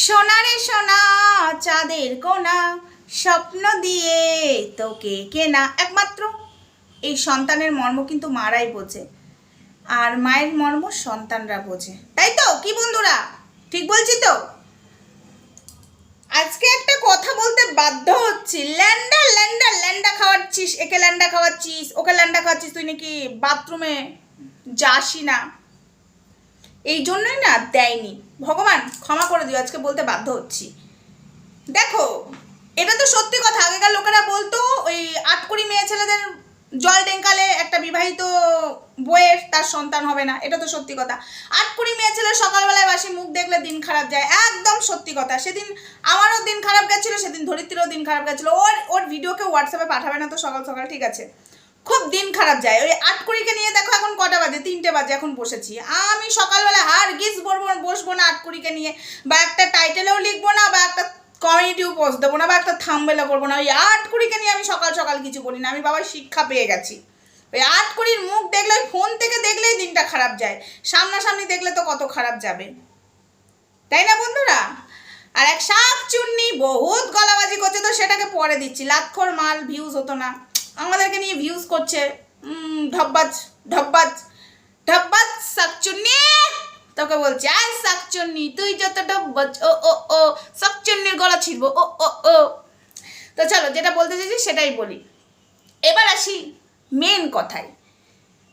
সোনারে সোনা, চাঁদের কোনা, স্বপ্ন দিয়ে তোকে কেনা। একমাত্র এই সন্তানের মর্ম কিন্তু মারাই বোঝে, আর মায়ের মর্ম সন্তানরা বোঝে। তাই তো? কি বন্ধুরা? ঠিক বলছি তো? আজকে একটা কথা বলতে বাধ্য হচ্ছি। ল্যান্ডা ল্যান্ডা ল্যান্ডা খাওয়াচ্ছিস, একে ল্যান্ডা খাওয়াচ্ছিস, ওকে ল্যান্ডা খাওয়াচ্ছিস তুই নাকি বাথরুমে যাসই না। এই জন্যই না দেয়নি। ভগবান, ক্ষমা করে দিও, আজকে বলতে বাধ্য হচ্ছি। দেখো এটা তো সত্যি কথা, আগেকার লোকেরা বলতো, ওই আটকুড়ি মেয়ে ছেলেদের জল ডেঙ্কালে একটা বিবাহিত বইয়ের তার সন্তান হবে না, এটা তো সত্যি কথা। আটকুড়ি মেয়ে ছেলে সকালবেলায় বাসি মুখ দেখলে দিন খারাপ যায়, একদম সত্যি কথা। সেদিন আমারও দিন খারাপ গেছিল, সেদিন ধরিত্রীরও দিন খারাপ গেছিল। ওর ওর ভিডিওকে হোয়াটসঅ্যাপে পাঠাবে না তো সকাল সকাল, ঠিক আছে? খুব দিন খারাপ যায়। ওই আটকুড়িকে নিয়ে দেখো এখন কটা বাজে? তিনটে বাজে এখন বসেছি। আমি সকালবেলা হার গিস বলব, বসবো না আটকুড়িকে নিয়ে। বা একটা টাইটেলেও লিখব না, বা একটা কমিউনিটিও পোস্ট দেবো না, বা একটা থামবেলা করব না। ওই আটকুড়িকে নিয়ে আমি সকাল সকাল কিছু করি না। আমি বাবার শিক্ষা পেয়ে গেছি। ওই আট আটকুড়ির মুখ দেখলে, ওই ফোন থেকে দেখলেই দিনটা খারাপ যায়। সামনাসামনি দেখলে তো কত খারাপ যাবে। তাই না বন্ধুরা? আর এক শাক চুন্নি বহুত গলাবাজি করছে, তো সেটাকে পরে দিচ্ছি। লাক্ষর মাল ভিউজ হতো না। আমাদেরকে নিয়ে ভিউজ করছে। ঢব্বাজ ঢব্বাজ ঢব্বাজ শাকচুন্নি। তোকে বলছি, আয় শাকচুন্নি, তুই যত ঢব্বাজ ও ও ও, শাকচুন্নির গলা ছিড়বো, ও ও ও। তো চলো, যেটা বলতে চাইছি সেটাই বলি। এবার আসি মেন কথায়।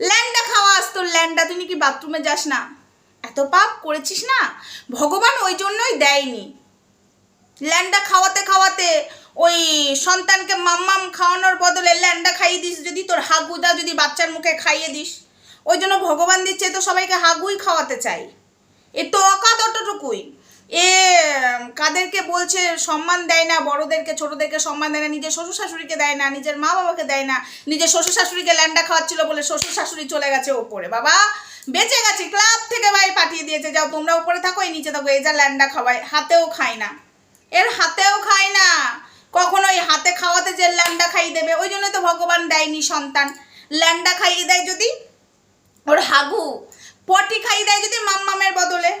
ল্যান্ডা খাওয়া আসতো ল্যান্ডা তুই নাকি বাথরুমে যাস না? এত পাপ করেছিস না? ভগবান ওই জন্যই দেয়নি। ল্যান্ডা খাওয়াতে খাওয়াতে ওই সন্তানকে মাম্মাম খাওয়ানোর বদলে ল্যান্ডা খাইয়ে দিস, যদি তোর হাগুদা যদি বাচ্চার মুখে খাইয়ে দিস। ওই জন্য ভগবান দিচ্ছে তো সবাইকে হাগুই খাওয়াতে চাই। এ তো অকাত অতটুকুই। এ, কাদেরকে বলছে সম্মান দেয় না, বড়দেরকে, ছোটদেরকে সম্মান দেয় না, নিজের শ্বশুর শাশুড়িকে দেয় না, নিজের মা বাবাকে দেয় না, নিজের শ্বশুর শাশুড়িকে ল্যান্ডা খাওয়াচ্ছিল বলে শ্বশুর শাশুড়ি চলে গেছে ওপরে। বাবা, বেঁচে গেছে, ক্লাব থেকে ভাই পাঠিয়ে দিয়েছে, যাও তোমরা উপরে থাকো, এই নিচে থাকো, এই যা ল্যান্ডা খাওয়ায়, হাতেও খায় না। এর হাতেও খায় না। কখনো ওই হাতে খাওয়াতে যে ল্যান্ডা খাইয়ে দেবে, ওই জন্য তো ভগবান দেয়নি সন্তান। ল্যান্ডা খাইয়ে দেয় যদি ওর হাগু, পটি খাইয়ে দেয় যদি মাম্মামের বদলে।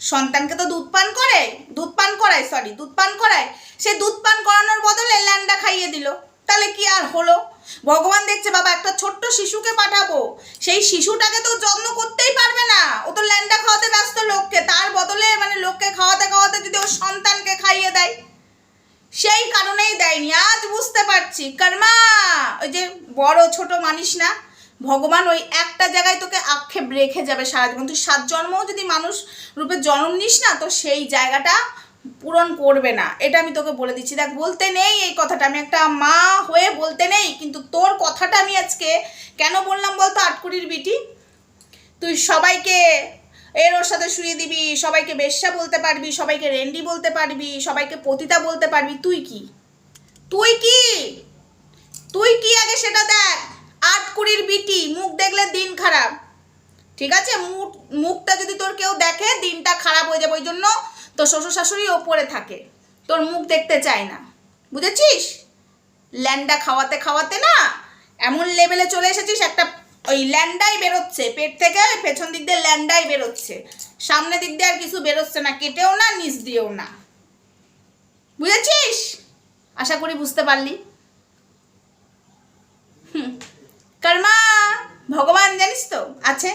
সন্তানকে তো দুধ পান করে দুধ পান করায় সরি দুধ পান করায়। সে দুধ পান করানোর বদলে ল্যান্ডা খাইয়ে দিল। তাহলে কি আর হলো? ভগবান দেখছে, বাবা, একটা ছোট্ট শিশুকে পাঠাবো। সেই শিশুটাকে তো যত্ন করতেই পারবে না। ও তো ল্যান্ডা খাওয়াতে ব্যস্ত লোককে। তার বদলে মানে লোককে খাওয়াতে খাওয়াতে যদি ওর সন্তানকে খাইয়ে দেয় সেই কারণেই দেয়নি। আজ বুঝতে পারছি। কর্মা, ওই যে বড় ছোট মানিস না, ভগবান ওই একটা জায়গায় তোকে আক্ষেপ রেখে যাবে সারা জীবন তুই সাত জন্মও যদি মানুষ রূপে জন্ম নিস না, তো সেই জায়গাটা পূরণ করবে না। এটা আমি তোকে বলে দিচ্ছি। দেখ, বলতে নেই এই কথাটা। আমি একটা মা হয়ে বলতে নেই, কিন্তু তোর কথাটা আমি আজকে কেন বললাম বলতো আটকুড়ির বিটি? তুই সবাইকে এর ওর সাথে শুয়ে দিবি, সবাইকে বেশ্যা বলতে পারবি, সবাইকে রেন্ডি বলতে পারবি, সবাইকে পতিতা বলতে পারবি। তুই কি? তুই কি? তুই কি আগে সেটা দেখ? আট কুড়ির বিটি, মুখ দেখলে দিন খারাপ। ঠিক আছে? মুখ, মুখটা যদি তোর কেউ দেখে, দিনটা খারাপ হয়ে যাবে। ওই জন্য তোর শ্বশুর শাশুড়ি ওপরে থাকে। তোর মুখ দেখতে চায় না। বুঝেছিস? ল্যান্ডা খাওয়াতে খাওয়াতে না, এমন লেভেলে চলে এসেছিস, একটা ওই ল্যান্ডাই বেরোচ্ছে, পেট থেকে পেছন দিক দিয়ে ল্যান্ডাই বেরোচ্ছে। সামনে দিক দিয়ে আর কিছু বেরোচ্ছে না, কেটেও না, নিচ দিয়েও না। বুঝেছিস? আশা করি বুঝতে পারলি। কর্মা, ভগবান, জানিস তো, আছে।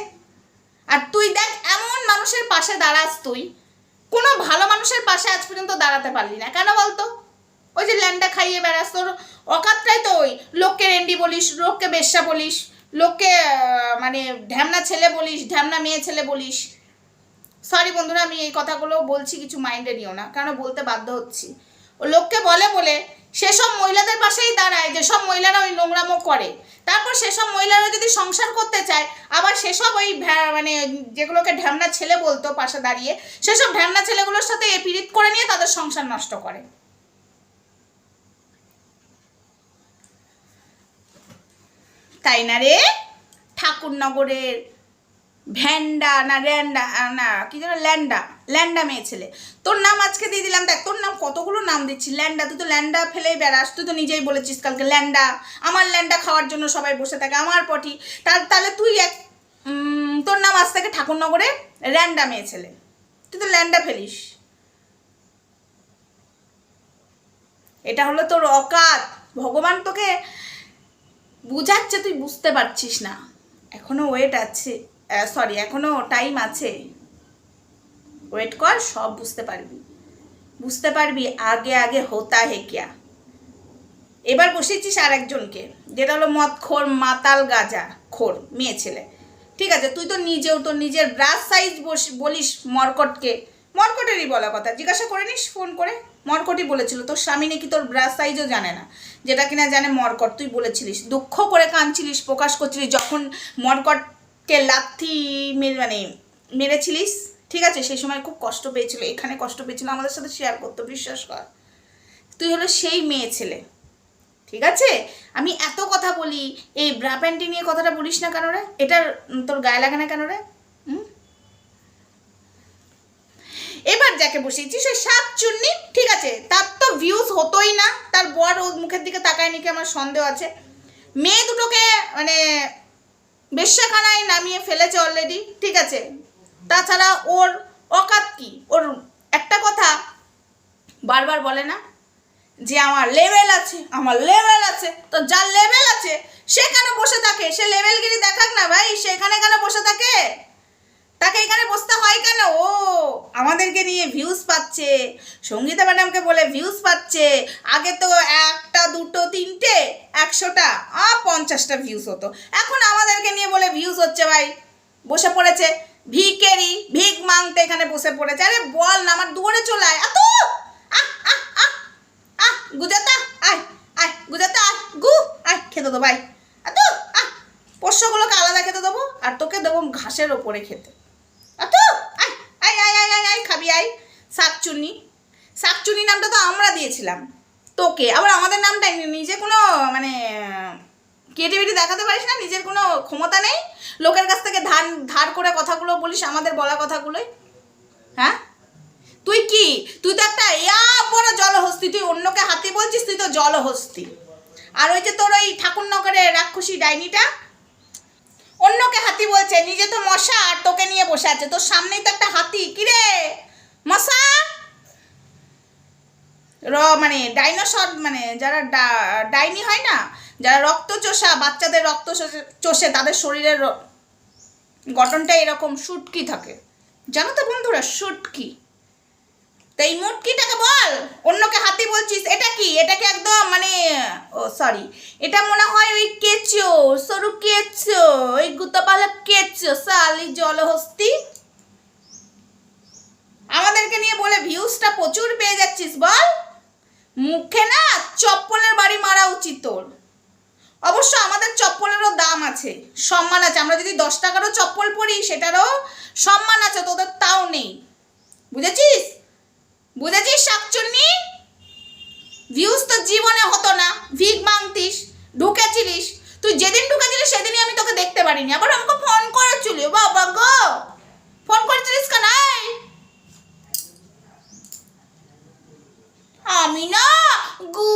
আর তুই দেখ, এমন মানুষের পাশে দাঁড়াস তুই, কোনো ভালো মানুষের পাশে আজ পর্যন্ত দাঁড়াতে পারলি না। কেন বলতো? ওই যে ল্যান্ডা খাইয়ে বেড়াস, তোর অকাতটাই তো ওই লোককে রেন্ডি বলিস, লোককে বেশ্যা বলিস। লোককে মানে ঢ্যামনা ছেলে বলিস, ঢ্যামনা মেয়ে ছেলে বলিস। সরি বন্ধুরা, আমি এই কথাগুলো বলছি, কিছু মাইন্ডে নিও না কারণ বলতে বাধ্য হচ্ছি। ও লোককে বলে বলে, সেসব মহিলাদের পাশেই দাঁড়ায়, যেসব মহিলারা ওই নোংরামো করে। তারপর সেসব মহিলারা যদি সংসার করতে চায়, আবার সেসব ওই মানে যেগুলোকে ঢ্যামনা ছেলে বলতো পাশে দাঁড়িয়ে, সেসব ঢ্যামনা ছেলেগুলোর সাথে এ পীড়িত করে নিয়ে তাদের সংসার নষ্ট করে। তাই না রে? ঠাকুরনগরের ভ্যান্ডা না র্যান্ডা না, কি যেন ল্যান্ডা ল্যান্ডা মেয়ে ছেলে। তোর নাম আজকে দিয়ে দিলাম, দেখ, তোর নাম কতগুলো নাম দিচ্ছি। ল্যান্ডা, তুই তো ল্যান্ডা ফেলেই বেড়াস, তুই তো নিজেই বলেছিস কালকে ল্যান্ডা। আমার ল্যান্ডা খাওয়ার জন্য সবাই বসে থাকে, আমার পটি। তার তাহলে তুই এক তোর নাম আজ থেকে ঠাকুরনগরে র্যান্ডা মেয়ে ছেলে। তুই তো ল্যান্ডা ফেলিস। এটা হলো তোর অকাত। ভগবান তোকে বুঝাচ্ছে তুই বুঝতে পারছিস না। এখনও ওয়েট আছে। সরি এখনও টাইম আছে। ওয়েট কর, সব বুঝতে পারবি। বুঝতে পারবি আগে আগে হোতা হে কিয়া। এবার বসেছিস আর একজনকে যেটা হলো মদ খোর মাতাল গাজা, খোর, মেয়ে ছেলে। ঠিক আছে, তুই তো নিজেও তোর নিজের ব্রাশ সাইজ বলিস মরকটকে। মরকটেরই বলা কথা। জিজ্ঞাসা করে নিস, ফোন করে। মরকটই বলেছিল, তোর স্বামী নাকি তোর ব্রাশ সাইজও জানে না। যেটা কিনা জানে মর্কট, তুই বলেছিলিস। দুঃখ করে কাঁদছিলিস, প্রকাশ করছিলিস, যখন মর্কটকে লাথি মানে মেরেছিলিস। ঠিক আছে, সেই সময় খুব কষ্ট পেয়েছিল, এখানে কষ্ট পেয়েছিল, আমাদের সাথে শেয়ার করতো, বিশ্বাস কর। তুই হলো সেই মেয়ে ছেলে। ঠিক আছে? আমি এত কথা বলি, এই ব্রা প্যান্টি নিয়ে কথাটা বলিস না কেন রে? এটার তোর গায়ে লাগে না কেন রে? এবার যাকে বসিয়েছিস সে সাত চুন্নি, ঠিক আছে? তার তো ভিউজ হতোই না। তার বর ওর মুখের দিকে তাকায় নাকি আমার সন্দেহ আছে। মেয়ে দুটোকে মানে বেশ্যাখানায় নামিয়ে ফেলেছে অলরেডি ঠিক আছে? তাছাড়া ওর অকাত কি? ওর একটা কথা বারবার বলে না, যে আমার লেভেল আছে, আমার লেভেল আছে। তো যার লেভেল আছে, সে কেন বসে থাকে? সে লেভেলগিরি দেখাক না ভাই সেখানে কেন বসে থাকে? তাকে এখানে বসতে হয় কেন? ও আমাদেরকে নিয়ে ভিউজ পাচ্ছে। সঙ্গীতা ম্যাডামকে বলে ভিউজ পাচ্ছে। আগে তো একটা, দুটো, তিনটে, একশোটা আর পঞ্চাশটা ভিউজ হতো। এখন আমাদেরকে নিয়ে বলে ভিউজ হচ্ছে ভাই। বসে পড়েছে। ভিকেরি ভিক মাংতে এখানে বসে পড়েছে। আরে বল না, আমার দুয়ারে চলে আয়। এত আহ আহ আহ গুজাতা আয় আয় গুজাতা আয়, গু, আয়, খেতে দেবো ভাই। এত আহ, পোষ্যগুলোকে আলাদা খেতে দেবো, আর তোকে দেবো ঘাসের ওপরে খেতে এত আয় আয় আয় আয় আয় আয় খাবি আয় শাকচুন্নি। শাকচুন্নি নামটা তো আমরা দিয়েছিলাম। তোকে। আবার আমাদের নামটা নিজে কোনো মানে ক্রিয়েটিভিটি দেখাতে পারিস না, নিজের কোনো ক্ষমতা নেই। লোকের কাছ থেকে ধার ধার করে কথাগুলো বলিস, আমাদের বলা কথাগুলোই। হ্যাঁ? তুই কি? তুই তো একটা ইয়া বড় জলহস্তি। তুই অন্যকে হাতি বলছিস, তুই তো জলহস্তি। আর ওই যে তোর ওই ঠাকুরনগরের রাক্ষসী ডাইনিটা, অন্যকে হাতি বলছে, নিজে তো মশা আর তোকে নিয়ে বসে আছে। তোর সামনেই তো একটা হাতি। কিরে? মশা? র মানে ডাইনোসর মানে যারা ডাইনি হয় না, যারা রক্ত চোষা, বাচ্চাদের রক্ত চষে- তাদের শরীরের গঠনটা এরকম শুটকি থাকে। জানো তো বন্ধুরা শুটকি তো এই মুটকিটাকে বল, অন্যকে হাতি বলছিস, এটা কি? এটাকে একদম মানে ও সরি এটা মনে হয় ওই কেঁচো, সরু কেঁচো, ওই গুতাপালা কেঁচো সালি জলহস্তি। আমাদেরকে নিয়ে বলে ভিউজটা প্রচুর পেয়ে যাচ্ছিস, বল। মুখে না চপ্পলের বাড়ি মারা উচিত তোর। অবশ্য আমাদের চপ্পলেরও দাম আছে, সম্মান আছে। আমরা যদি দশ টাকারও চপ্পল পরি, সেটারও সম্মান আছে, তোদের তাও নেই। বুঝেছিস? বুঝেছিস, শাকচুন্নি? ভিউজ তো জীবনে হতো না। ভিক মাংতিস, ঢুকেছিলিস। তুই যেদিন ঢুকেছিলিস, সেদিনই আমি তোকে দেখতে পারিনি। আবার আমাকে ফোন করেছিলি। বাবা গো! ফোন করেছিলিস কানাই আমি না গু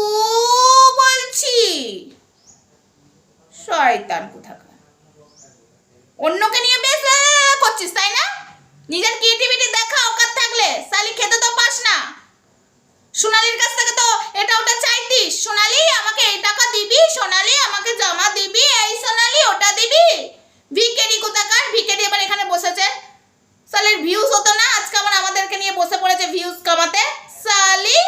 বলছি। শয়তান কোথাকার। অন্যকে নিয়ে বেশ করছিস, তাই না? নিজের ক্রিয়েটিভিটি দেখা অকাত থাকলে সালি খেতে তো পাস না। সোনালির কাছ থেকে তো এটা ওটা চাইতিস। সোনালি, আমাকে এই টাকা দিবি, সোনালি, আমাকে জমা দিবি, এই সোনালি, ওটা দিবি। ভিকেরি কোথাকার? ভিকেরি এবার এখানে বসেছে। সালির ভিউজ হতো না, আজকে আবার আমাদেরকে নিয়ে বসে পড়েছে ভিউজ কামাতে সালি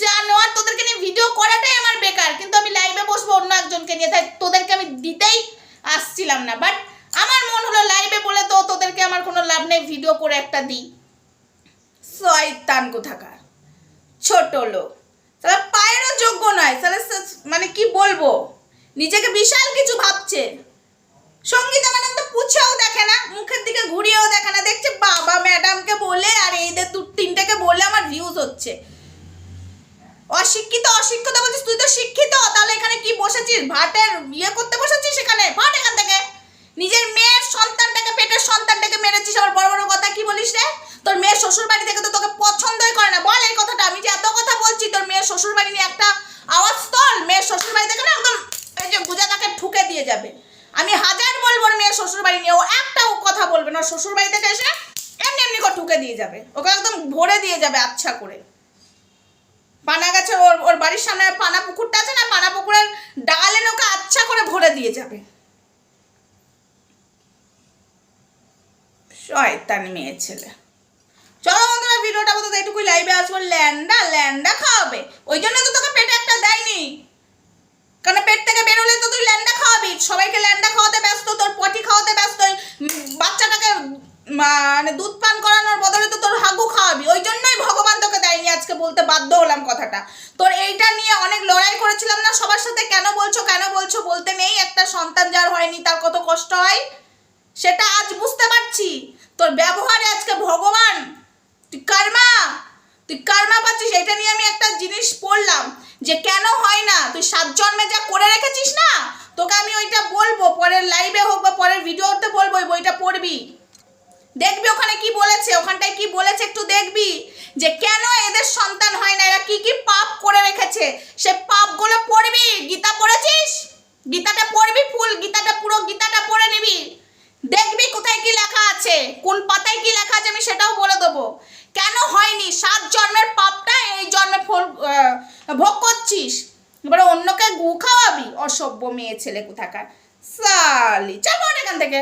জানোয়ার তোদেরকে নিয়ে ভিডিও করাটাই আমার বেকার কিন্তু আমি লাইভে বসবো তাই তোদেরকে আমি দিতেই আসছিলাম না। বাট আমার মন হলো লাইভে বলে তো তোদেরকে আমার কোনো লাভ নেই ভিডিও করে একটা দিই। শয়তান কোথাকার, ছোট লোক। তাহলে পায়েরও যোগ্য নয় তাহলে মানে কি বলব? নিজেকে বিশাল কিছু ভাবছে। সঙ্গীতা ম্যাডাম তো পুছেও দেখে না, মুখের দিকে ঘুরিয়েও দেখে না। দেখছে বাবা ম্যাডামকে বলে, আর এইদের দু তিনটাকে বলে আমার ভিউজ হচ্ছে। অশিক্ষিত অশিক্ষিত বলছিস, তুই তো শিক্ষিত। তাহলে এখানে কি বসেছিস? ভাটের ইয়ে করতে বসেছিস এখানে ভাট এখান থেকে। নিজের মেয়ের সন্তানটাকে, পেটের সন্তানটাকে মেরেছিস। আবার বড় বড় কথা কি বলিস রে? তোর মেয়ের শ্বশুর বাড়ি থেকে তো তোকে পছন্দই করে না। বল এই কথাটা, আমি যে এত কথা বলছি, তোর মেয়ের শ্বশুর বাড়ি নিয়ে একটা আওয়াজ তোল। মেয়ের শ্বশুর বাড়ি থেকে না একদম এই যে গুজা তাকে ঠুকে দিয়ে যাবে। আমি হাজার বলব মেয়ের শ্বশুর বাড়ি নিয়ে। ও একটাও কথা বলবে না। শ্বশুর বাড়ি থেকে এসে এমনি এমনি করে ঠুকে দিয়ে যাবে। ওকে একদম ভরে দিয়ে যাবে আচ্ছা করে। পানা গাছে ওর ওর বাড়ির সামনে পানা পুকুরটা আছে না, পানা পুকুরের ডাল এনে ওকে আচ্ছা করে ভরে দিয়ে যাবে। শয়তান মেয়ে ছেলে। চলো বন্ধুরা, ভিডিওটা বলতে এইটুকুই। লাইভে আসব, ল্যান্ডা ল্যান্ডা খাওয়াবে। ওই জন্য তো তোকে পেটে একটা দেয়নি। কারণ পেট থেকে বেরোলে তো তুই ল্যান্ডা খাওয়াবি? সবাইকে ল্যান্ডা খাওয়াতে ব্যস্ত তোর পটি খাওয়াতে ব্যস্ত উম, বাচ্চাটাকে মানে দুধ পান করানোর বদলে তো তোর হাগু খাওয়াবি ওই জন্যই ভগবান তোকে দেয়নি আজকে বলতে বাধ্য হলাম কথাটা তোর এইটা নিয়ে অনেক লড়াই করেছিলাম না, সবার সাথে কেন বলছো কেন বলছো বলতে নেই, একটা সন্তান যার হয়নি তার কত কষ্ট হয়? সেটা আজ বুঝতে পারছি। তোর ব্যবহারে আজকে ভগবান, তুই কর্মা, তুই কারমা পাচ্ছিস, এটা নিয়ে আমি একটা জিনিস পড়লাম, যে কেন হয় না, তুই সাত জন্মে যা করে রেখেছিস না? তোকে আমি ওইটা বলব, পরের লাইভে হোক বা পরের ভিডিওতে বলব বইটা পড়বি। দেখবি ওখানে কি বলেছে, ওখানটায় কি বলেছে একটু দেখবি। যে কেন এদের সন্তান হয় না? এরা কি কি পাপ করে রেখেছে? সে পাপগুলো পড়বি। গীতা পড়েছিস? গীতাটা পড়বি ফুল, গীতাটা পুরো গীতাটা পড়ে নিবি। দেখবি কোথায় কি লেখা আছে, কোন পাতায় কি লেখা আছে আমি সেটাও বলে দেবো। কেন হয়নি? সাত জন্মের পাপটা এই জন্মে ফল ভোগ করছিস। এবারে অন্যকে গু খাওয়াবি, অসভ্য মেয়ে ছেলে কোথাকার? সালি, চল এখান থেকে।